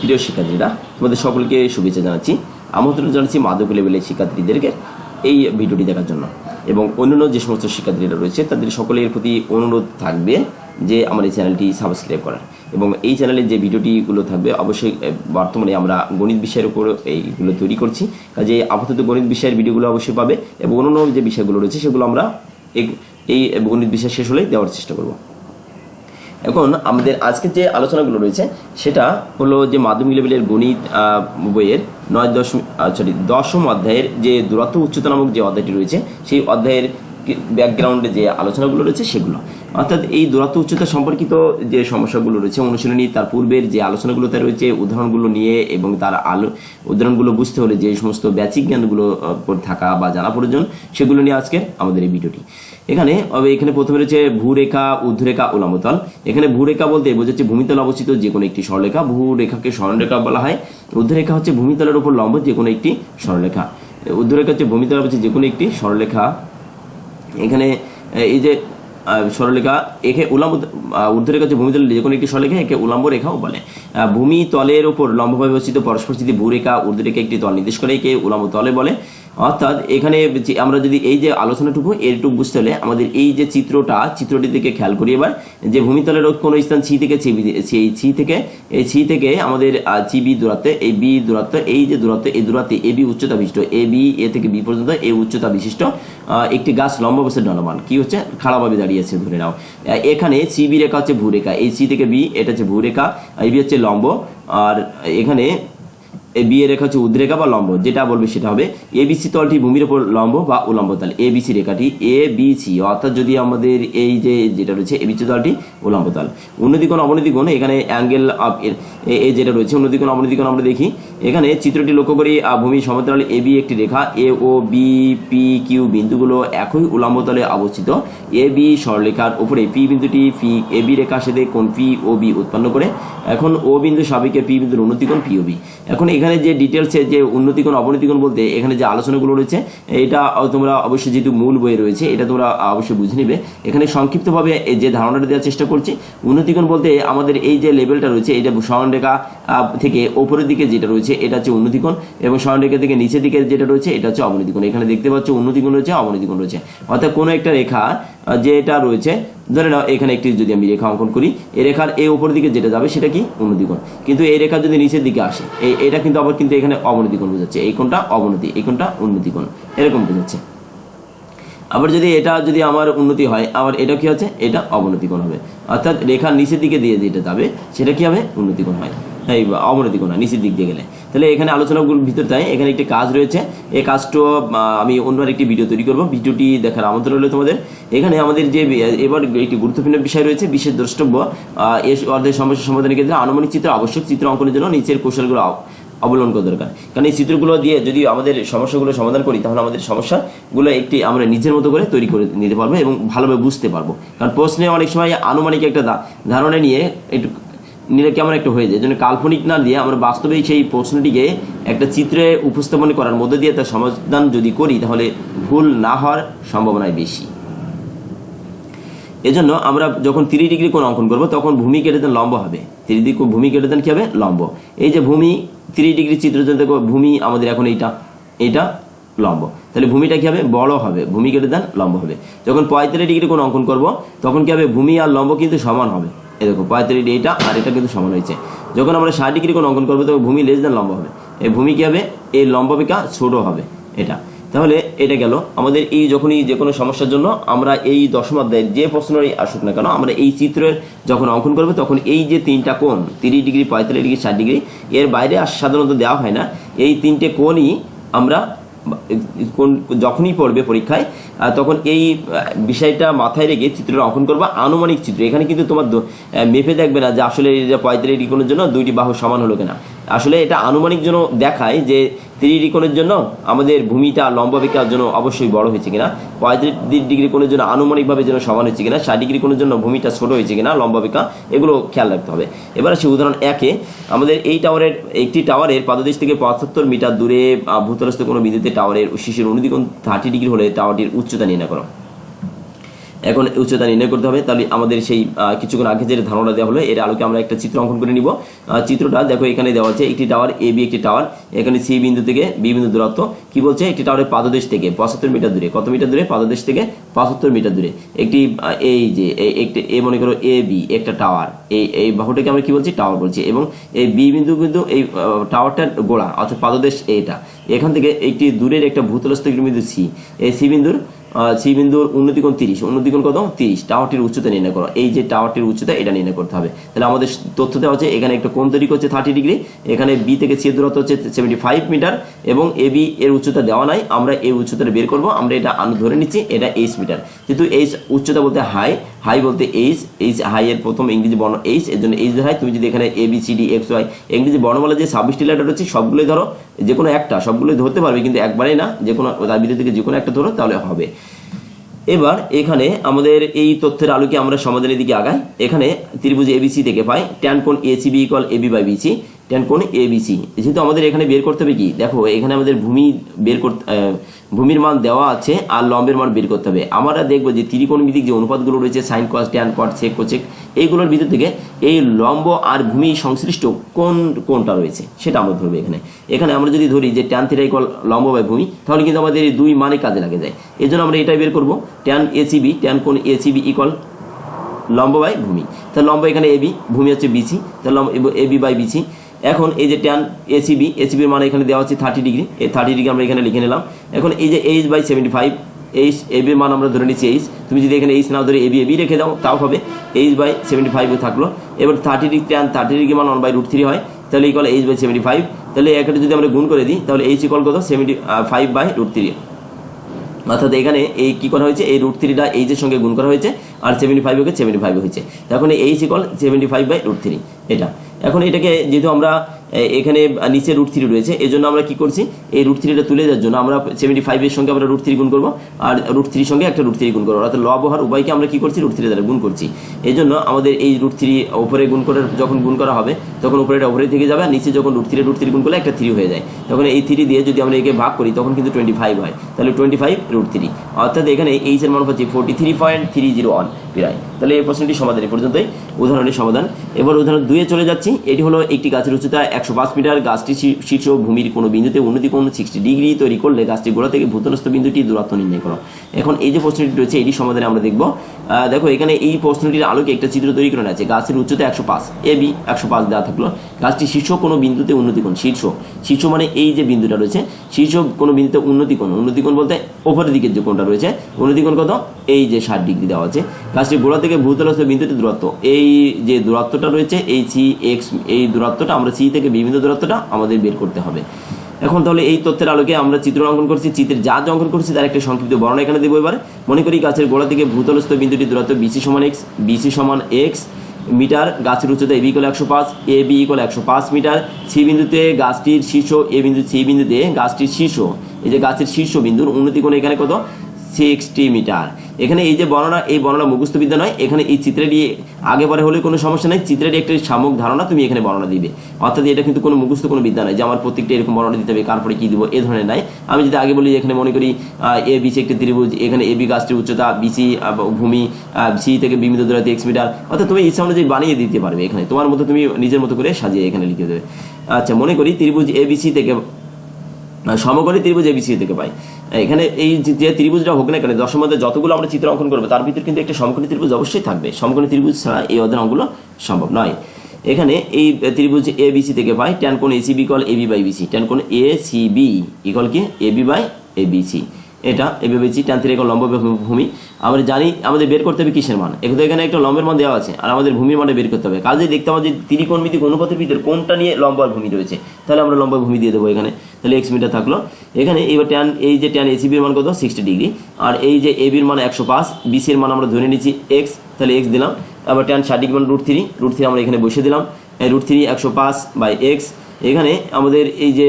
প্রিয় শিক্ষার্থীরা, তোমাদের সকলকে শুভেচ্ছা জানাচ্ছি। আমন্ত্রণ জানাচ্ছি মাদক লেভেলের শিক্ষার্থীদেরকে এই ভিডিওটি দেখার জন্য। এবং অন্যান্য যে সমস্ত শিক্ষার্থীরা রয়েছে, তাদের সকলের প্রতি অনুরোধ থাকবে যে আমার এই চ্যানেলটি সাবস্ক্রাইব করার। এবং এই চ্যানেলের যে ভিডিওটিগুলো থাকবে, অবশ্যই বর্তমানে আমরা গণিত বিষয়ের উপর এইগুলো তৈরি করছি। কাজে আপাতত গণিত বিষয়ের ভিডিওগুলো অবশ্যই পাবে এবং অন্যান্য যে বিষয়গুলো রয়েছে, সেগুলো আমরা এই গণিত বিষয় শেষ হলেই দেওয়ার চেষ্টা করব। এখন আমাদের আজকের যে আলোচনাগুলো রয়েছে, সেটা হলো যে মাধ্যমিক লেভেলের গণিত বইয়ের নয় দশম সরি দশম অধ্যায়ের যে দূরত্ব উচ্চতা নামক যে অধ্যায়টি রয়েছে, সেই অধ্যায়ের ব্যাকগ্রাউন্ডে যে আলোচনাগুলো রয়েছে সেগুলো। অর্থাৎ এই দূরত্ব উচ্চতা সম্পর্কিত যে সমস্যাগুলো রয়েছে, অনুশীলনী তার পূর্বের যে আলোচনাগুলোতে রয়েছে, উদাহরণগুলো নিয়ে এবং তার আলো, উদাহরণগুলো বুঝতে হলে যে সমস্ত ব্যাচিক জ্ঞানগুলো থাকা বা জানা প্রয়োজন, সেগুলো নিয়ে আজকের আমাদের এই ভিডিওটি। এখানে এখানে প্রথমে রয়েছে ভূরেখা, ঊর্ধ্বরেখা ওলামতল এখানে ভূরেখা বলতে বোঝাচ্ছে ভূমিতল অবস্থিত যে কোনো একটি সরলরেখা ভূরেখাকে সরলরেখা বলা হয়। ঊর্ধ্বরেখা হচ্ছে ভূমিতলের উপর লম্ব যে কোনো একটি সরলরেখা ঊর্ধ্বরেখা হচ্ছে ভূমিতলের অবস্থিত যে কোনো একটি সরলরেখা এখানে এই যে আহ, সরলরেখা একে উলাম্ব ঊর্ধ্বরেখা হচ্ছে ভূমিতলের যে কোনো একটি সরলরেখা একে উলম্ব রেখাও বলে। ভূমি তলের ওপর লম্বভাবে অবস্থিত পরস্পর স্থিতি ভূরেখা ঊর্ধ্বরেখা একটি তল নির্দেশ করে একে উলম্ব তলে বলে। অর্থাৎ এখানে আমরা যদি এই যে আলোচনাটুকু এরটুকু বুঝতে হলে আমাদের এই যে চিত্রটা চিত্রটি থেকে খেয়াল করি এবার যে ভূমিতলের কোনো স্থান ছি থেকে বি- সেই ছি থেকে এই ছি থেকে আমাদের ছি বি দূরত্বে এই বি দূরত্ব এই যে দূরত্ব এই দূরত্বে এ বি উচ্চতা বিশিষ্ট এ বি এ থেকে বি পর্যন্ত এই উচ্চতা বিশিষ্ট একটি গাছ লম্ব বসে ডনমান কি হচ্ছে? খাড়াভাবে দাঁড়িয়ে আছে ধরে নাও। এখানে সি বি রেখা হচ্ছে ভূরেখা। এই সি থেকে বি এটা হচ্ছে ভূরেখা। এই বি হচ্ছে লম্ব। আর এখানে এ বি এর রেখা হচ্ছে উদ্রেখা বা লম্ব। যেটা বলবে সেটা হবে এ বিসি তলটি ভূমির ওপর লম্ব বা উলম্ব তল, এ বিসি রেখাটি এ বি সি, অর্থাৎ যদি আমাদের এই যে যেটা রয়েছে এ বিসি তলটি উলম্ব তল। উন্নতিকোণ, অবনতিকোণ, এখানে অ্যাঙ্গেল এই যেটা রয়েছে, উন্নতিকোণ, অবনতিকোণ আমরা দেখি। এখানে চিত্রটি লক্ষ্য করি ভূমি সমতল এ বি একটি রেখা, A, O, B, P, Q বিন্দুগুলো একই উলম্ব তলে অবস্থিত। এ বি সরলেখার উপরে পি বিন্দুটি পি এ বি রেখার সাথে কোন পি, ও বি উৎপন্ন করে। এখন ও বিন্দু সাবেকে পি বিন্দুর উন্নতিকোণ, পি ও বি। এখন এখানে যে ডিটেলসে যে উন্নতিকোণ অবনতিকোণ বলতে এখানে যে আলোচনাগুলো রয়েছে, এটা তোমরা অবশ্যই যেহেতু মূল বই রয়েছে, এটা তোমরা অবশ্যই বুঝে নিবে। এখানে সংক্ষিপ্তভাবে যে ধারণাটা দেওয়ার চেষ্টা করছি উন্নতিকোণ বলতে আমাদের এই যে লেভেলটা রয়েছে, এটা সরণরেখা থেকে ওপরের দিকে যেটা রয়েছে, এটা হচ্ছে উন্নতিকোণ এবং সরণরেখা থেকে নিচের দিকে যেটা রয়েছে, এটা হচ্ছে অবনতিকোণ এখানে দেখতে পাচ্ছ উন্নতিকোণ রয়েছে অবনতিকোণ রয়েছে। অর্থাৎ কোনো একটা রেখা যেটা রয়েছে, ধরে নাও এখানে একটি যদি আমি রেখা অঙ্কন করি এই রেখার এই উপর দিকে যেটা যাবে সেটা কি? উন্নতিকোণ কিন্তু এই রেখা যদি নিচের দিকে আসে এই এটা কিন্তু আবার কিন্তু এখানে অবনতিকোণ বোঝাচ্ছে। এই কোণটা অবনতি এই কোণটা উন্নতিকোণ এরকম বোঝাচ্ছে। আবার যদি এটা যদি আমার উন্নতি হয় আবার এটা কি হচ্ছে? এটা অবনতিকোণ হবে। অর্থাৎ রেখার নিচের দিকে দিয়ে যেটা যাবে সেটা কি হবে? উন্নতিকোণ হয়। এই অবনতিকোণ হয় নিচের দিক দিয়ে গেলে। তাহলে এখানে আলোচনাগুলোর ভিতর তাই এখানে একটি কাজ রয়েছে। এই কাজটা আমি অন্য একটি ভিডিও তৈরি করব। ভিডিওটি দেখার আমন্ত্রণ রইল তোমাদের। এখানে আমাদের যে এবার একটি গুরুত্বপূর্ণ বিষয় রয়েছে বিশেষ দ্রষ্টব্য আহ, এই অর্ধের সমস্যা সমাধানের ক্ষেত্রে আনুমানিক চিত্র আবশ্যক। চিত্র অঙ্কনের জন্য নিচের কৌশলগুলো অবলম্বন করা দরকার। কারণ এই চিত্রগুলো দিয়ে যদি আমাদের সমস্যাগুলো সমাধান করি, তাহলে আমাদের সমস্যাগুলো একটি আমরা নিজের মতো করে তৈরি করে নিতে পারব এবং ভালোভাবে বুঝতে পারব। কারণ প্রশ্নে অনেক সময় আনুমানিক একটা ধারণা নিয়ে একটু নিলে কেমন একটা হয়ে যায়। জন্য কাল্পনিক না দিয়ে আমরা বাস্তবেই সেই প্রশ্নটিকে একটা চিত্রে উপস্থাপন করার মধ্যে দিয়ে তার সমাধান যদি করি, তাহলে ভুল না হওয়ার সম্ভাবনায় বেশি। এজন্য আমরা যখন তিরিশ ডিগ্রি কোণ অঙ্কন করব, তখন ভূমি কেটে দেন লম্ব হবে। তিরিশ ডিগ্রি ভূমি কেটে দেন কি হবে? লম্ব। এই যে ভূমি, তিরিশ ডিগ্রি চিত্র যদি দেখো, ভূমি আমাদের এখন এইটা এইটা লম্ব। তাহলে ভূমিটা কি হবে? বড় হবে। ভূমি কেটে দেন লম্ব হবে। যখন পঁয়তাল্লিশ ডিগ্রি কোণ অঙ্কন করব, তখন কি হবে? ভূমি আর লম্ব কিন্তু সমান হবে। এই দেখো পঁয়তাল্লিশ এটা আর এটা কিন্তু সমান হয়েছে। যখন আমরা ষাট ডিগ্রি কোণ অঙ্কন করব, তখন ভূমি লেস দেন লম্ব হবে। এই ভূমি কি হবে? এই লম্ববিকা ছোট হবে এটা। তাহলে এটা গেল। আমাদের এই যখনই যে কোনো সমস্যার জন্য আমরা এই দশম অধ্যায়ের যে প্রশ্নই আসুক না কেন, আমরা এই চিত্রের যখন অঙ্কন করব, তখন এই যে তিনটা কোণ, তিরিশ ডিগ্রি, পঁয়তাল্লিশ ডিগ্রি, ষাট ডিগ্রি, এর বাইরে আর সাধারণত দেওয়া হয় না। এই তিনটে কোণই আমরা কোন যখনই পড়বে পরীক্ষায় তখন এই বিষয়টা মাথায় রেখে চিত্রটা অঙ্কন করবা। আনুমানিক চিত্র। এখানে কিন্তু তোমার মেপে দেখবে না যে আসলে এই যে পঁয়তাল্লিশ ডিগ্রি কোণের জন্য দুইটি বাহু সমান হলো কিনা। আসলে এটা আনুমানিক জন্য দেখায় যে তিরিশ জন্য আমাদের ভূমিটা লম্বা লম্বাবিকার জন্য অবশ্যই বড় হয়েছে কিনা, পঁয়ত্রিশ ডিগ্রি কোণের জন্য আনুমানিকভাবে যেন সমান হয়েছে কিনা, ষাট ডিগ্রি কোণের জন্য ভূমিটা ছোট হয়েছে কিনা লম্বাবিকা এগুলো খেয়াল রাখতে হবে। এবার আসি উদাহরণ একে, আমাদের এই টাওয়ারের, একটি টাওয়ারের পাদদেশ থেকে পঁচাত্তর মিটার দূরে ভূতলস্থ কোনো বিদ্যুতের টাওয়ারের শিশুর অনুদিকোণ থার্টি ডিগ্রি হলে টাওয়ারটির উচ্চতা নির্ণয় করো। এখন উচ্চতা নির্ণয় করতে হবে, তাহলে আমাদের সেই কিছুক্ষণ আগে যে ধারণা দেওয়া হলো, এর আলোকে আমরা একটা চিত্র অঙ্কন করে নিব। চিত্রটা দেখো এখানে দেওয়া আছে, একটি টাওয়ার, এ, বি, একটি টাওয়ার, এখানে সি বিন্দু থেকে বি বিন্দু দূরত্ব। কি বলছে? একটি টাওয়ারের পাদদেশ থেকে পঁচাত্তর মিটার দূরে। কত মিটার দূরে? পাদদেশ থেকে পঁচাত্তর মিটার দূরে। একটি এই যে একটি, এ মনে করো এ, বি, একটা টাওয়ার। এই এই বাহুটাকে আমরা কি বলছি? টাওয়ার বলছি। এবং এই বি বিন্দু কিন্তু এই টাওয়ারটার গোড়া, অর্থাৎ পাদদেশ এইটা। এখান থেকে একটি দূরের একটা ভূতলস্থ বিন্দু সি। এই সি বিন্দুর সি বিন্দুর উন্নতিকোণ তিরিশ উন্নতিকোণ কত? তিরিশ। টাওয়ারটির উচ্চতা নির্ণয় করো। এই যে টাওয়ারটির উচ্চতা, এটা নির্ণয় করতে হবে। তাহলে আমাদের তথ্য দেওয়া হচ্ছে, এখানে একটা কোণ তৈরি করছে থার্টি ডিগ্রি এখানে বি থেকে সি দূরত্ব হচ্ছে সেভেন্টি ফাইভ মিটার এবং এ বি এর উচ্চতা দেওয়া নাই। আমরা এই উচ্চতাটা বের করব, আমরা এটা আনু ধরে নিচ্ছি, এটা এইচ মিটার কিন্তু এইচ উচ্চতা বলতে হাই হাই বলতে এইচ এইচ হাই এর প্রথম ইংরেজি বর্ণ এইচ এর জন্য এইচ হাই তুমি যদি এখানে A B C D X Y ইংরেজি বর্ণমালা যে ছাব্বিশটি লেটার হচ্ছে সবগুলোই ধরো যে কোনো একটা, সবগুলোই ধরতে পারবে, কিন্তু একবারেই না যে কোনো তার থেকে যে কোনো একটা ধরো, তাহলে হবে। এবার এখানে আমাদের এই তথ্যের আলোকে আমরা সমাধানের দিকে আগাই। এখানে ত্রিভুজ এবিসি থেকে পাই। ট্যান কোণ ACB equal AB by BC tan কোণ এবিসি যেহেতু আমাদের এখানে বের করতে হবে কি? দেখো, এখানে আমাদের ভূমি বের করতে ভূমির মান দেওয়া আছে আর লম্বের মান বের করতে হবে। আমরা দেখব যে ত্রিকোণমিতিক যে অনুপাতগুলো রয়েছে সাইন কস ট্যান কট সেক কোচেক এইগুলোর ভিতর থেকে এই লম্ব আর ভূমি সংশ্লিষ্ট কোন কোনটা রয়েছে, সেটা আমরা ধরবো এখানে। এখানে আমরা যদি ধরি যে ট্যান থিটা ইকল লম্ব বাই ভূমি, তাহলে কিন্তু আমাদের এই দুই মানে কাজে লাগে যায়। এই জন্য আমরা এটাই বের করব ট্যান এসিবি ট্যান কোন এসিবি ইকল লম্ব বাই ভূমি। তাহলে লম্ব এখানে এবি ভূমি হচ্ছে বিসি তাহলে লম্ব এবি বাই বিসি এখন এই যে ট্যান এসিবি এসিবির মানে এখানে দেওয়া হচ্ছে থার্টি ডিগ্রি এই থার্টি ডিগ্রি আমরা এখানে লিখে নিলাম। এখন এই যে H by seventy five H এবির মান আমরা ধরে নিচ্ছি এইচ তুমি যদি এখানে এইচ না ধরে এবি এবি রেখে দাও তাও হবে। এইচ বাই সেভেন্টি ফাইভ থাকল। এবার thirty degree tan thirty degree মান ওয়ান বাই রুট থ্রি হয় তাহলে equal H by seventy five তাহলে একটা যদি আমরা গুণ করে দিই তাহলে এইচ ইকল কত? Seventy five by root three অর্থাৎ এখানে এই কী করা হয়েছে? এই রুট থ্রিটা এইচের সঙ্গে গুণ করা হয়েছে আর seventy five okay seventy five হয়েছে। এখন H equal seventy five by root three এটা। এখন এটাকে যেহেতু আমরা এ, এখানে নিচে রুট থ্রি রয়েছে। এই জন্য আমরা কি করছি? এই রুট থ্রিটা তুলে দেওয়ার জন্য আমরা সেভেন্টি ফাইভের সঙ্গে আমরা রুট থ্রি গুণ করব, আর রুট থ্রির সঙ্গে একটা রুট থ্রি গুণ করব। অর্থাৎ লব হার উভয়কে আমরা কি করছি? রুট থ্রি দ্বারা গুণ করছি। এই জন্য আমাদের এই রুট থ্রি ওপরে গুণ করার, যখন গুণ করা হবে তখন উপরে এটা উপরে থেকে যাবে আর নিচে যখন রুট থ্রি রুট থ্রি গুণ করলে একটা থ্রি হয়ে যায়। তখন এই থ্রি দিয়ে যদি আমরা একে ভাগ করি, তখন কিন্তু টোয়েন্টি ফাইভ হয়। তাহলে টোয়েন্টি ফাইভ রুট থ্রি অর্থাৎ এখানে এইচ এর মান হচ্ছে forty three point three zero one প্রায় তাহলে এই প্রশ্নটি সমাধান এই পর্যন্তই। উদাহরণের সমাধান। এবার উদাহরণ দুয়ে চলে যাচ্ছি। এটি হলো একটি গাছের উচ্চতা একশো পাঁচ মিটার। গাছটি শীর্ষ ভূমির কোনো বিন্দুতে উন্নতি কোণ সিক্সটি ডিগ্রি তৈরি করলে গাছটি গোড়া থেকে ভূতনস্থ বিন্দুটি দূরত্ব নির্ণয় করো। এখন এই যে প্রশ্নটি রয়েছে, এটি সমাধানে আমরা দেখব। দেখো, এখানে এই প্রশ্নটির আলোকে একটা চিত্র তৈরি করে আছে। গাছের উচ্চতা একশো পাঁচ। এ বি একশো পাঁচ দেওয়া থাকল, গাছটি শীর্ষ কোনো বিন্দুতে উন্নতি কোণ শীর্ষ। শীর্ষ মানে এই যে বিন্দুটা রয়েছে, শীর্ষ কোনো বিন্দুতে উন্নতি কোণ উন্নতি কোণ বলতে ওপরের দিকের যে কোণটা রয়েছে উন্নতি কোণ কত? এই যে ষাট ডিগ্রি দেওয়া আছে। গাছটি গোড়া থেকে ভূতলস্থ বিন্দুটি দূরত্ব। এই যে দূরত্বটা রয়েছে, এই সি, এক্স, এই দূরত্বটা, আমরা সি থেকে বিভিন্ন দূরত্বটা আমাদের বের করতে হবে। এখন তাহলে এই তথ্যের আলোকে আমরা চিত্র অঙ্কন করছি, চিত্রের যা যা অঙ্কন করছি তার একটা সংক্ষিপ্ত বর্ণনা এখানে দেবো এবার। মনে করি গাছের গোড়া থেকে ভূতলস্থ বিন্দুটি দূরত্ব বিসি সমান এক্স বিসি সমান এক্স মিটার, গাছের উচ্চতা এ বি ইকল একশো পাঁচ এ বি ইকল একশো পাঁচ মিটার। সি বিন্দুতে গাছটির শীর্ষ এ বিন্দু সি বিন্দুতে গাছটির শীর্ষ। এই যে গাছের শীর্ষ বিন্দুর উন্নতি কোণ এখানে কত? Sixty metre. এখানে এই যে বর্ণনা, এই বর্ণনা মুখস্থ বিদ্যা নয়, এখানে এই চিত্রটি আগে পরে হলে কোনো সমস্যা নেই। চিত্রের একটি সামগ্রিক ধারণা তুমি এখানে বর্ণনা দিবে। অর্থাৎ এটা কিন্তু কোনো মুখস্থ, কোনো বিদ্যা নয় যে আমার প্রত্যেকটা এরকম বর্ণনা দিতে হবে কারপরে কি দিব, এ ধরনের নাই। আমি যদি আগে বলি এখানে মনে করি এ বিসি একটি ত্রিভুজ, এখানে এ, বি গাছটির উচ্চতা বিসি ভূমি সি থেকে বিভিন্ন দূরত্ব এক্স মিটার। অর্থাৎ তুমি ইচ্ছা অনুযায়ী বানিয়ে দিতে পারবে এখানে। তোমার মতো তুমি নিজের মতো করে সাজিয়ে এখানে লিখে দেবে। আচ্ছা মনে করি ত্রিভুজ এ বিসি থেকে সমকোণী ত্রিভুজ এবিসি থেকে পাই। এখানে এই যে- ত্রিভুজটা হোক না কেন, দশম যতগুলো আমরা চিত্র অঙ্কন করব, তার ভিতরে কিন্তু একটা সমকোণী ত্রিভুজ অবশ্যই থাকবে। সমকোণী ত্রিভুজ ছাড়া এই অধ্যায় অঙ্কগুলো সম্ভব নয়। এখানে এই ত্রিভুজ এ বিসি থেকে পাই ট্যান কোণ ACB equal B by BC tan কোন এ সি বি ইকল কি? A B by A BC এটা এভাবে ট্যান থেকে লম্ব ভূমি। আমরা জানি আমাদের বের করতে হবে কিসের মান। এখন এখানে একটা লম্বের মান দেওয়া আছে, আর আমাদের ভূমির মানে বের করতে হবে। কাজে দেখতে আমাদের ত্রিকোণমিতিক অনুপাতের ভিতরে কোনটা নিয়ে লম্ব আর ভূমি রয়েছে। তাহলে আমরা লম্বা ভূমি দিয়ে দেবো এখানে। তাহলে এক্স মিটার থাকল। এখানে এবার ট্যান এই যে ট্যান এসিবির মান কত? সিক্সটি ডিগ্রি আর এই যে এবির মান একশো পাঁচ বিসির মান আমরা ধরে নিচ্ছি এক্স তাহলে এক্স দিলাম। আবার ট্যান ষাট ডিগ্রি মান রুট থ্রি রুট থ্রি আমরা এখানে বসে দিলাম। রুট থ্রি একশো পাঁচ বাই এক্স এখানে আমাদের এই যে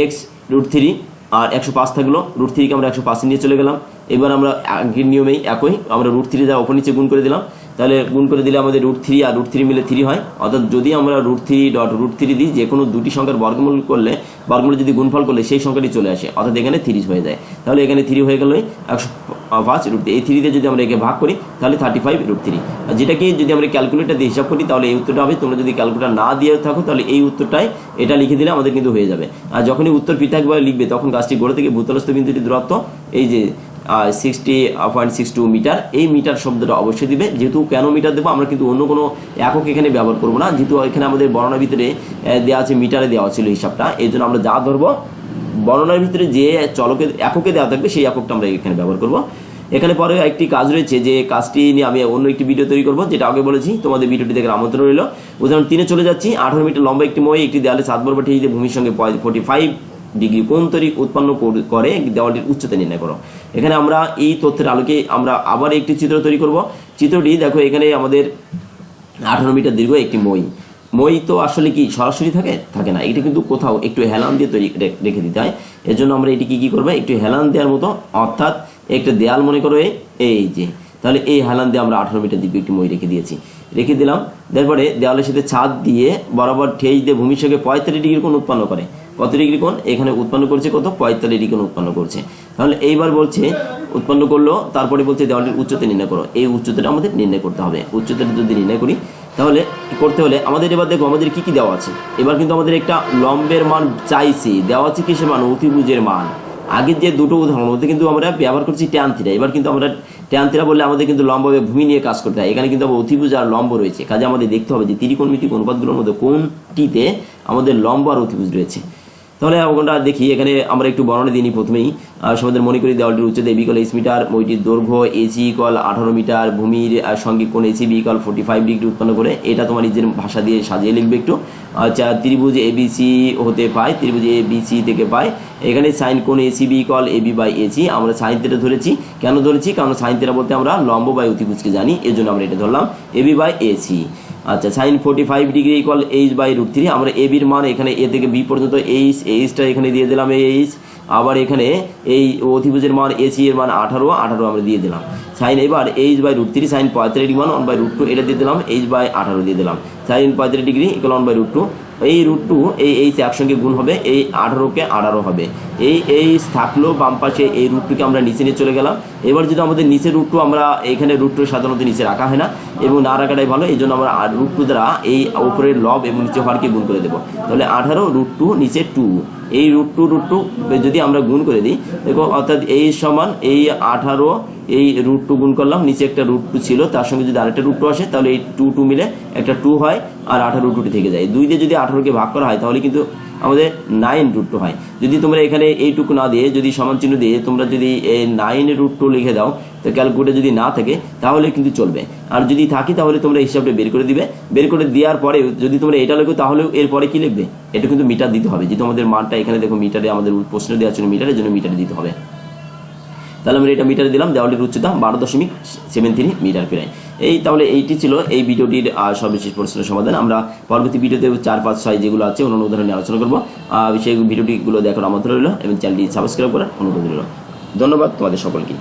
এক্স রুট থ্রি আর একশো পাঁচ থাকল রুট থ্রিকে আমরা একশো পাঁচে নিয়ে চলে গেলাম। এবার আমরা আগের নিয়মেই একই, আমরা রুট থ্রি যা ওপর নিচে গুণ করে দিলাম তাহলে গুণ করে দিলে আমাদের রুট থ্রি আর রুট থ্রি মিলে থ্রি হয়। অর্থাৎ যদি আমরা root three dot root three দিই, যে কোনো দুটি সংখ্যার বর্গমূল করলে, বর্গমূল যদি গুণফল করলে সেই সংখ্যাটি চলে আসে। অর্থাৎ এখানে থ্রি হয়ে যায়। তাহলে এখানে থ্রি হয়ে গেলে একশো পাঁচ রুট এই থ্রিতে যদি আমরা একে ভাগ করি, তাহলে থার্টি ফাইভ রুট থ্রি আর যেটাকে যদি আমরা ক্যালকুলেটার দিয়ে হিসাব করি, তাহলে এই উত্তরটা হবে, তোমরা যদি ক্যালকুলেটার না দিয়ে থাকো, তাহলে এই উত্তরটাই এটা লিখে দিলে আমাদের কিন্তু হয়ে যাবে। আর যখনই উত্তর পৃথকভাবে লিখবে, তখন গাছটি গোড়া থেকে ভূতলস্থ বিন্দুটি দূরত্ব, এই যে sixty point six two metre এই মিটার শব্দটা অবশ্যই দিবে। যেহেতু কেন মিটার দেবো, আমরা কিন্তু অন্য কোনো একক এখানে ব্যবহার করব না। যেহেতু এখানে আমাদের বর্ণনার ভিতরে দেওয়া আছে মিটারে দেওয়া ছিল হিসাবটা। এই জন্য আমরা যা ধরবো, বর্ণনার ভিতরে যে চলকে, এককে দেওয়া থাকবে, সেই এককটা আমরা এখানে ব্যবহার করব। এখানে পরে একটি কাজ রয়েছে, যে কাজটি নিয়ে আমি অন্য একটি ভিডিও তৈরি করব, যেটা আগে বলেছি, তোমাদের ভিডিওটি দেখে আমন্ত্রণ রইল। উদাহরণ, তিনে চলে যাচ্ছি। আঠারো মিটার লম্বা একটি মই, একটি দেওয়ালে সাত বর্ব ঠিক ভূমির সঙ্গে ফোর্টি ফাইভ ডিগ্রি কোন তৈরি উৎপন্ন কর- দেওয়ালটির উচ্চতা নির্ণয় করো। এখানে আমরা এই তথ্যের আলোকে আমরা আবার একটি চিত্র তৈরি করব। চিত্রটি দেখো এখানে আমাদের আঠারো মিটার দীর্ঘ একটি মই। মই তো আসলে কি সরাসরি থাকে? থাকে না। এটা কিন্তু কোথাও একটু হেলান দিয়ে তৈরি রেখে দিতে হয়। এর জন্য আমরা এটি কি কি করব? একটু হেলান দেওয়ার মতো, অর্থাৎ একটা দেয়াল মনে করো এই- যে। তাহলে এই হেলান দিয়ে আমরা আঠারো মিটার দীর্ঘ একটি মই রেখে দিয়েছি। রেখে দিলাম। তারপরে দেওয়ালের সাথে ছাদ দিয়ে বরাবর ঠেই দিয়ে ভূমির সঙ্গে পঁয়তাল্লিশ ডিগ্রি কোণ উৎপন্ন করে। কত ডিগ্রি কোণ? এখানে উৎপন্ন করছে কত? পঁয়তাল্লিশ ডিগ্রি কোণ উৎপন্ন করছে। তাহলে এইবার বলছে, উৎপন্ন করল, তারপরে বলছে দেওয়ালটির উচ্চতা নির্ণয় করো। এই উচ্চতাটা আমাদের নির্ণয় করতে হবে। উচ্চতাটা যদি নির্ণয় করি, তাহলে করতে হলে, আমাদের এবার দেখো, আমাদের কী কী দেওয়া আছে? এবার কিন্তু আমাদের একটা লম্বের মান চাইছি। দেওয়া আছে কিসের মান? অতিভুজের মান। আগের যে দুটো উদাহরণ, ওতে কিন্তু আমরা ব্যবহার করছি ট্যান থিটা এবার কিন্তু আমরা ট্যান থিটা বললে আমাদের কিন্তু লম্ব হবে ভূমি নিয়ে কাজ করতে হয়। এখানে কিন্তু আবার অতিভুজ আর লম্ব রয়েছে। কাজে আমাদের দেখতে হবে যে ত্রিকোণমিতিক অনুপাতগুলোর মধ্যে কোনটিতে আমাদের লম্ব আর অতিভুজ রয়েছে। তাহলে ওখানটা দেখি, এখানে আমরা একটু বর্ণনা দিই প্রথমেই। সমাদের মনে করি দেওয়ালটির উচ্চতা বিকল এইচ মিটার বইটির দৈর্ঘ্য এসি ইকল আঠারো মিটার ভূমির সঙ্গে কোন এসি বিকল ফোর্টি ফাইভ ডিগ্রি উৎপন্ন করে। এটা তোমার নিজের ভাষা দিয়ে সাজিয়ে লিখবে একটু। আচ্ছা ত্রিভুজ এবিসি হতে পায়, ত্রিভুজ এ বিসি থেকে পায়। এখানে সাইন কোন এসি বিকল এবি বাই এসি আমরা সাইন তেটা ধরেছি। কেন ধরেছি? কারণ সাইন তেটা বলতে আমরা লম্ব বাই অতিভুজকে জানি এই জন্য আমরা এটা ধরলাম এবি বাই এসি আচ্ছা sine forty five degree equal H by root three আমরা এ বির মান এখানে এ থেকে বি পর্যন্ত এইচ এইচটা এখানে দিয়ে দিলাম এইচ আবার এখানে এই অতিভুজের মান এসি এর মান আঠারো আঠারো আমরা দিয়ে দিলাম। সাইন এবার H by root three sine পঁয়তাল্লিশ ডিগ্রি মান ওয়ান বাই রুট টু এটা দিয়ে দিলাম এইচ বাই আঠারো দিয়ে দিলাম। সাইন পঁয়তাল্লিশ degree equal one by root two এই রুট টু এই এইচ একসঙ্গে গুণ হবে, এই আঠারোকে আঠারো হবে। এই এইচ থাকল বাম পাশে, এই রুট টুকে আমরা নিচে নিয়ে চলে গেলাম। এবার যদি আমাদের নিচে রুট টু আমরা এখানে রুট টু সাধারণত নিচে রাখা হয় না এবং না রাখাটাই ভালো এই জন্য আমরা রুট টু দ্বারা এই উপরের লব এবং নিচে হরকে গুণ করে দেবো। তাহলে আঠারো রুট টু নিচে টু এই রুট টু রুট টু যদি আমরা গুণ করে দিই, দেখো, অর্থাৎ এই সমান এই আঠারো, এই রুট টু গুণ করলাম, নিচে একটা রুট টু ছিল, তার সঙ্গে যদি আরেকটা রুট টু আসে, তাহলে এই টু টু মিলে একটা টু হয়, আর আঠারো রুট টু থেকে যায়। দুই দিয়ে যদি আঠারোকে ভাগ করা হয়, তাহলে কিন্তু আমাদের নাইন রুট টু হয়। যদি তোমরা এখানে এইটুকু না দিয়ে, যদি সমান চিহ্ন দিয়ে তোমরা যদি এই নাইন রুট টু লিখে দাও, তো ক্যালকুলেটর যদি না থাকে, তাহলে কিন্তু চলবে। আর যদি থাকে, তাহলে তোমরা হিসাবটা বের করে দিবে। বের করে দেওয়ার পরে যদি তোমরা এটা লেখো তাহলে এরপরে কি লিখবে? এটা কিন্তু মিটার দিতে হবে। যেহেতু আমাদের মানটা এখানে দেখো মিটারে আমাদের প্রশ্ন দেওয়ার জন্য মিটারের জন্য মিটারে দিতে হবে। তাহলে আমরা এটা মিটারে দিলাম, দেওয়ালটির উচ্চতা বারো দশমিক সেভেন থ্রি মিটার প্রায়। এই তাহলে এইটি ছিল এই ভিডিওটির সর্বশেষ প্রশ্নের সমাধান। আমরা পরবর্তী ভিডিওতে চার, পাঁচ, ছয় যেগুলো আছে অন্য উদাহরণ নিয়ে আলোচনা করব। সেই ভিডিওটিগুলো দেখার আমন্ত্রণ রইল এবং চ্যানেলটি সাবস্ক্রাইব করার অনুরোধ রইল। ধন্যবাদ তোমাদের সকলকে।